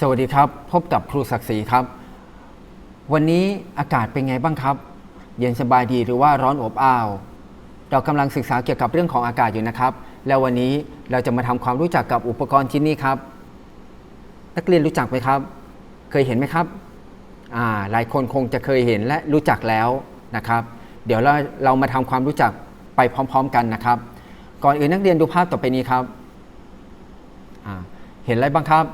สวัสดีครับ พบกับครูศักดิ์ศรีครับ วันนี้อากาศเป็นไงบ้างครับ เย็นสบายดีหรือว่าร้อนอบอ้าว เรากำลังศึกษาเกี่ยวกับเรื่องของอากาศอยู่นะครับ แล้ววันนี้เราจะมาทำความรู้จักกับอุปกรณ์ชิ้นนี้ครับ นักเรียนรู้จักไหมครับ เคยเห็นไหมครับอ่าหลายคนคงจะเคยเห็นและรู้จักแล้วนะครับ เดี๋ยวเราเรามาทำความรู้จักไปพร้อม ๆ กันนะครับ ก่อนอื่นนักเรียนดูภาพต่อไปนี้ครับเห็นอะไรบ้างครับ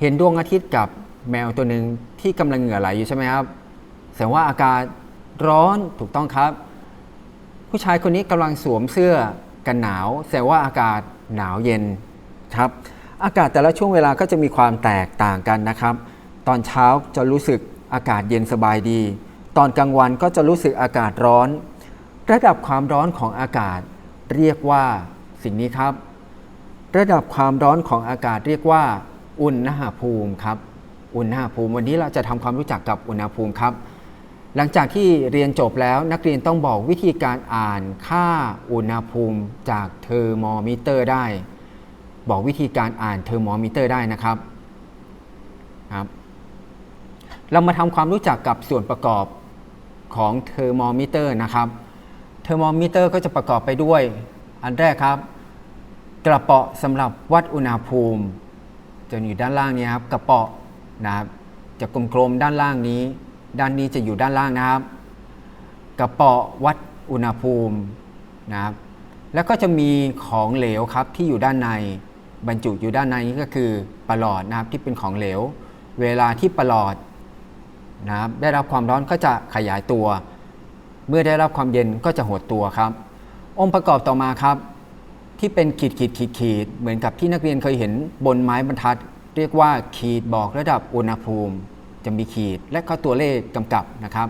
เห็นดวงอาทิตย์กับแมวตัวหนึ่งที่กำลังเหงื่อไหลอยู่ใช่ไหมครับแสดงว่าอากาศร้อนถูกต้องครับ ผู้ชายคนนี้กำลังสวมเสื้อกันหนาวแสดงว่าอากาศหนาวเย็นครับอากาศแต่ละช่วงเวลาก็จะมีความแตกต่างกันนะครับ ตอนเช้าจะรู้สึกอากาศเย็นสบายดี ตอนกลางวันก็จะรู้สึกอากาศร้อน ระดับความร้อนของอากาศ เรียกว่าสิ่งนี้ครับ ระดับความร้อนของอากาศเรียกว่า อุณหภูมิครับ อุณหภูมิวันนี้เราจะทำความรู้จักกับอุณหภูมิครับ หลังจากที่เรียนจบแล้วนักเรียนต้องบอกวิธีการอ่านค่าอุณหภูมิจากเทอร์โมมิเตอร์ได้ บอกวิธีการอ่านเทอร์โมมิเตอร์ได้นะครับครับ เรามาทำความรู้จักกับส่วนประกอบของเทอร์โมมิเตอร์นะครับเทอร์โมมิเตอร์ก็จะประกอบไปด้วย อันแรกครับ กระเป๋อสำหรับวัดอุณหภูมิ จะอยู่ด้านล่างนี้ครับกระเป๋อนะครับจะกลมๆด้านล่างนี้ ด้านนี้จะอยู่ด้านล่างนะครับ กระเป๋อวัดอุณหภูมินะครับแล้วก็จะมีของเหลวครับที่อยู่ด้านในบรรจุอยู่ด้านในนี้ก็คือประหลอดนะครับที่เป็นของเหลว เวลาที่ประหลอดนะครับได้รับความร้อนก็จะขยายตัว เมื่อได้รับความเย็นก็จะหดตัวครับ องค์ประกอบต่อมาครับ ที่เป็นขีดขีดขีดขีดเหมือนกับที่นักเรียนเคยเห็นบนไม้บรรทัด เรียกว่าขีดบอกระดับอุณหภูมิ จะมีขีดและก็ตัวเลขกำกับนะครับ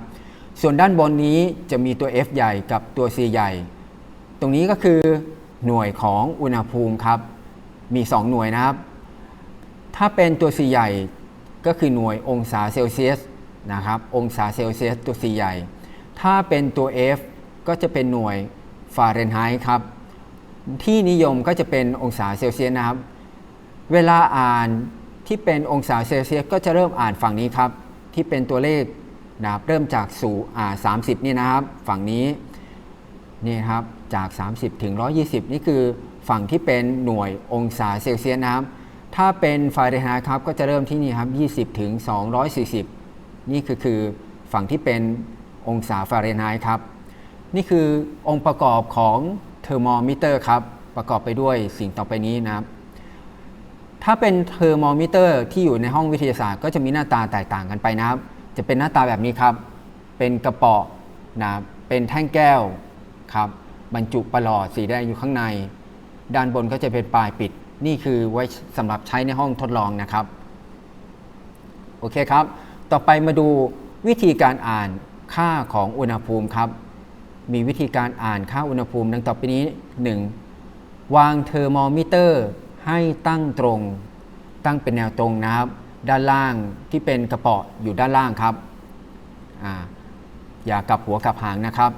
ส่วนด้านบนนี้จะมีตัว F ใหญ่กับตัว C ใหญ่ ตรงนี้ก็คือหน่วยของอุณหภูมิครับมี 2 หน่วยนะครับ ถ้าเป็นตัว C ใหญ่ก็คือหน่วยองศาเซลเซียสนะครับองศาเซลเซียสตัว C ใหญ่ ถ้าเป็นตัว F ก็จะเป็นหน่วยฟาเรนไฮต์ครับ ที่นิยมก็จะเป็นองศาเซลเซียสนะครับ เวลาอ่านที่เป็นองศาเซลเซียสก็จะเริ่มอ่านฝั่งนี้ครับ ที่เป็นตัวเลขนะครับเริ่มจากสู่อ่า30นี่นะครับ ฝั่งนี้นี่ครับจาก 30 ถึง 120 นี่คือฝั่งที่เป็นหน่วยองศาเซลเซียสนะครับ ถ้าเป็นฟาเรนไฮต์ครับก็จะเริ่มที่นี่ครับ 20 ถึง 240 นี่คือคือฝั่งที่เป็นองศาฟาเรนไฮต์ครับ นี่คือองค์ประกอบของ ทอร์โมมิเตอร์ครับ ประกอบไปด้วยสิ่งต่อไปนี้นะครับ ถ้าเป็นเทอร์โมมิเตอร์ที่อยู่ในห้องวิทยาศาสตร์ก็จะมีหน้าตาแตกต่างกันไปนะครับ จะเป็นหน้าตาแบบนี้ครับ เป็นกระป๋อนะครับเป็นแท่งแก้วครับบรรจุประหลอดสีแดงอยู่ข้างใน ด้านบนก็จะเป็นปลายปิด นี่คือไว้สำหรับใช้ในห้องทดลองนะครับ โอเคครับ ต่อไปมาดูวิธีการอ่านค่าของอุณหภูมิครับ มีวิธีการอ่านค่าอุณหภูมิ ดังต่อไปนี้ 1. วางเทอร์โมมิเตอร์ให้ตั้งตรง ตั้งเป็นแนวตรงนะครับ ด้านล่างที่เป็นกระป๋ออยู่ด้านล่างครับออย่ากลับหัวกลับหางนะครับ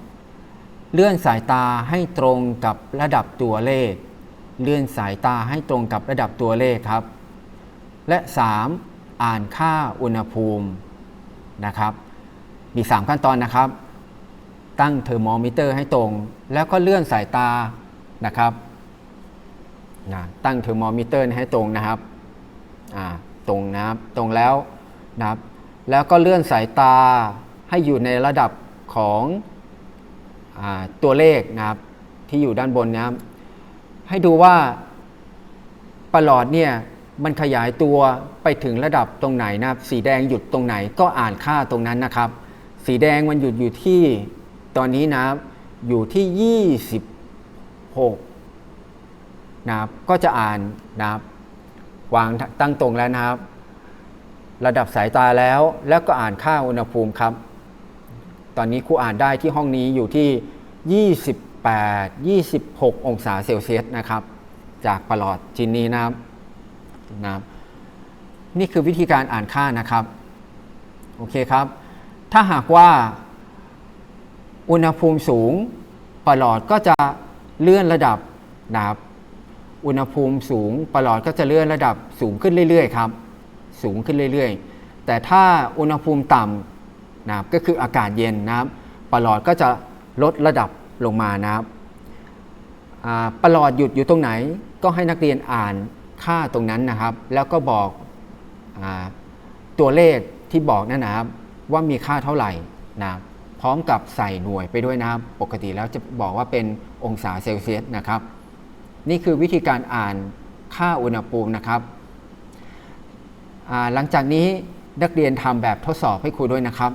2. เลื่อนสายตาให้ตรงกับระดับตัวเลข เลื่อนสายตาให้ตรงกับระดับตัวเลขครับ และ 3. อ่านค่าอุณหภูมินะครับ มี 3 ขั้นตอนนะครับ ตั้งเทอร์โมมิเตอร์ให้ตรง แล้วก็เลื่อนสายตานะครับนะตั้งเทอร์โมมิเตอร์ให้ตรงนะครับตรงนะครับตรงแล้วนะครับ แล้วก็เลื่อนสายตาให้อยู่ในระดับของอตัวเลขนะครับที่อยู่ด้านบนนะครับ ให้ดูว่าประหลอดเนี่ยมันขยายตัวไปถึงระดับตรงไหนนะครับ สีแดงหยุดตรงไหนก็อ่านค่าตรงนั้นนะครับ สีแดงมันหยุดอยู่ที่ ตอนนี้นะครับอยู่ที่ 26นะครับก็จะอ่านนะครับวางตั้งตรงแล้วนะครับ ระดับสายตาแล้วแล้วก็อ่านค่าอุณหภูมิครับ ตอนนี้ครูอ่านได้ที่ห้องนี้อยู่ที่ 28 26 องศาเซลเซียสนะครับ จากประหลอดชิ้นนี้นะครับนะครับ นี่คือวิธีการอ่านค่านะครับ โอเคครับ ถ้าหากว่า อุณหภูมิสูงประหลอดก็จะเลื่อนระดับนะครับอุณหภูมิสูงประหลอดก็จะเลื่อนระดับสูงขึ้นเรื่อยๆครับ สูงขึ้นเรื่อยๆ แต่ถ้าอุณหภูมิต่ำนะครับก็คืออากาศเย็นนะครับประหลอดก็จะลดระดับลงมานะครับประหลอดหยุดอยู่ตรงไหน ก็ให้นักเรียนอ่านค่าตรงนั้นนะครับ แล้วก็บอกอตัวเลขที่บอกนั่นนะครับ ว่ามีค่าเท่าไหร่นะครับ พร้อมกับใส่หน่วยไปด้วยนะครับ ปกติแล้วจะบอกว่าเป็นองศาเซลเซียสนะครับ นี่คือวิธีการอ่านค่าอุณหภูมินะครับ หลังจากนี้นักเรียนทำแบบทดสอบให้ครูด้วยนะครับ